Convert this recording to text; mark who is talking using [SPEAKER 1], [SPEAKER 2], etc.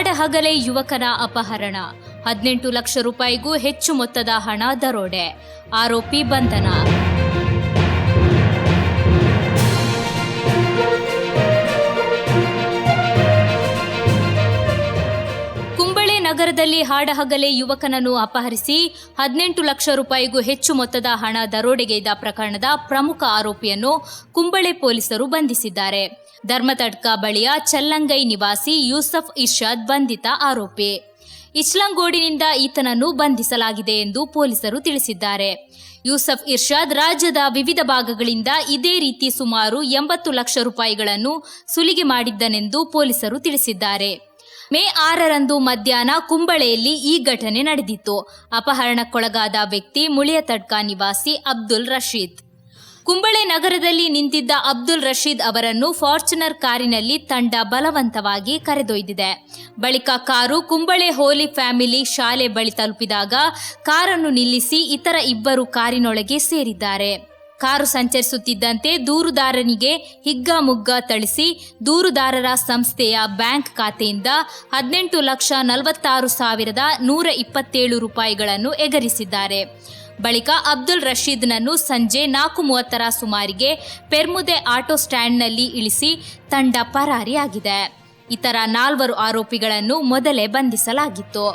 [SPEAKER 1] ಹಾಡಹಗಲೇ ಯುವಕನ ಅಪಹರಣ. ಹದಿನೆಂಟು ಲಕ್ಷ ರೂಪಾಯಿಗೂ ಹೆಚ್ಚು ಮೊತ್ತದ ಹಣ ದರೋಡೆ. ಆರೋಪಿ ಬಂಧನ. ನಗರದಲ್ಲಿ ಹಾಡಹಗಲೇ ಯುವಕನನ್ನು ಅಪಹರಿಸಿ ಹದಿನೆಂಟು ಲಕ್ಷ ರೂಪಾಯಿಗೂ ಹೆಚ್ಚು ಮೊತ್ತದ ಹಣ ದರೋಡೆಗೈದ ಪ್ರಕರಣದ ಪ್ರಮುಖ ಆರೋಪಿಯನ್ನು ಕುಂಬಳೆ ಪೊಲೀಸರು ಬಂಧಿಸಿದ್ದಾರೆ. ಧರ್ಮತಡ್ಕ ಬಳಿಯ ಚಲ್ಲಂಗೈ ನಿವಾಸಿ ಯೂಸಫ್ ಇರ್ಷಾದ್ ಬಂಧಿತ ಆರೋಪಿ. ಇಚ್ಲಂಗೋಡಿನಿಂದ ಈತನನ್ನು ಬಂಧಿಸಲಾಗಿದೆ ಎಂದು ಪೊಲೀಸರು ತಿಳಿಸಿದ್ದಾರೆ. ಯೂಸಫ್ ಇರ್ಷಾದ್ ರಾಜ್ಯದ ವಿವಿಧ ಭಾಗಗಳಿಂದ ಇದೇ ರೀತಿ ಸುಮಾರು ಎಂಬತ್ತು ಲಕ್ಷ ರೂಪಾಯಿಗಳನ್ನು ಸುಲಿಗೆ ಮಾಡಿದ್ದನೆಂದು ಪೊಲೀಸರು ತಿಳಿಸಿದ್ದಾರೆ. ಮೇ ಆರರಂದು ಮಧ್ಯಾಹ್ನ ಕುಂಬಳೆಯಲ್ಲಿ ಈ ಘಟನೆ ನಡೆದಿತ್ತು. ಅಪಹರಣಕ್ಕೊಳಗಾದ ವ್ಯಕ್ತಿ ಮುಳಿಯತಡ್ಕ ನಿವಾಸಿ ಅಬ್ದುಲ್ ರಶೀದ್. ಕುಂಬಳೆ ನಗರದಲ್ಲಿ ನಿಂತಿದ್ದ ಅಬ್ದುಲ್ ರಶೀದ್ ಅವರನ್ನು ಫಾರ್ಚುನರ್ ಕಾರಿನಲ್ಲಿ ತಂಡ ಬಲವಂತವಾಗಿ ಕರೆದೊಯ್ದಿದೆ. ಬಳಿಕ ಕಾರು ಕುಂಬಳೆ ಹೋಲಿ ಫ್ಯಾಮಿಲಿ ಶಾಲೆ ಬಳಿ ತಲುಪಿದಾಗ ಕಾರನ್ನು ನಿಲ್ಲಿಸಿ ಇತರ ಇಬ್ಬರು ಕಾರಿನೊಳಗೆ ಸೇರಿದ್ದಾರೆ. ಕಾರು ಸಂಚರಿಸುತ್ತಿದ್ದಂತೆ ದೂರುದಾರನಿಗೆ ಹಿಗ್ಗಾಮುಗ್ಗಾ ಥಳಿಸಿ ದೂರುದಾರರ ಸಂಸ್ಥೆಯ ಬ್ಯಾಂಕ್ ಖಾತೆಯಿಂದ ಹದಿನೆಂಟು ಲಕ್ಷ ನಲವತ್ತಾರು ಸಾವಿರದ ನೂರ ಇಪ್ಪತ್ತೇಳು ರೂಪಾಯಿಗಳನ್ನು ಎಗರಿಸಿದ್ದಾರೆ. ಬಳಿಕ ಅಬ್ದುಲ್ ರಶೀದ್ನನ್ನು ಸಂಜೆ ನಾಲ್ಕು ಮೂವತ್ತರ ಸುಮಾರಿಗೆ ಪೆರ್ಮುದೆ ಆಟೋ ಸ್ಟ್ಯಾಂಡ್ನಲ್ಲಿ ಇಳಿಸಿ ತಂಡ ಪರಾರಿಯಾಗಿದೆ. ಇತರ ನಾಲ್ವರು ಆರೋಪಿಗಳನ್ನು ಮೊದಲೇ ಬಂಧಿಸಲಾಗಿತ್ತು.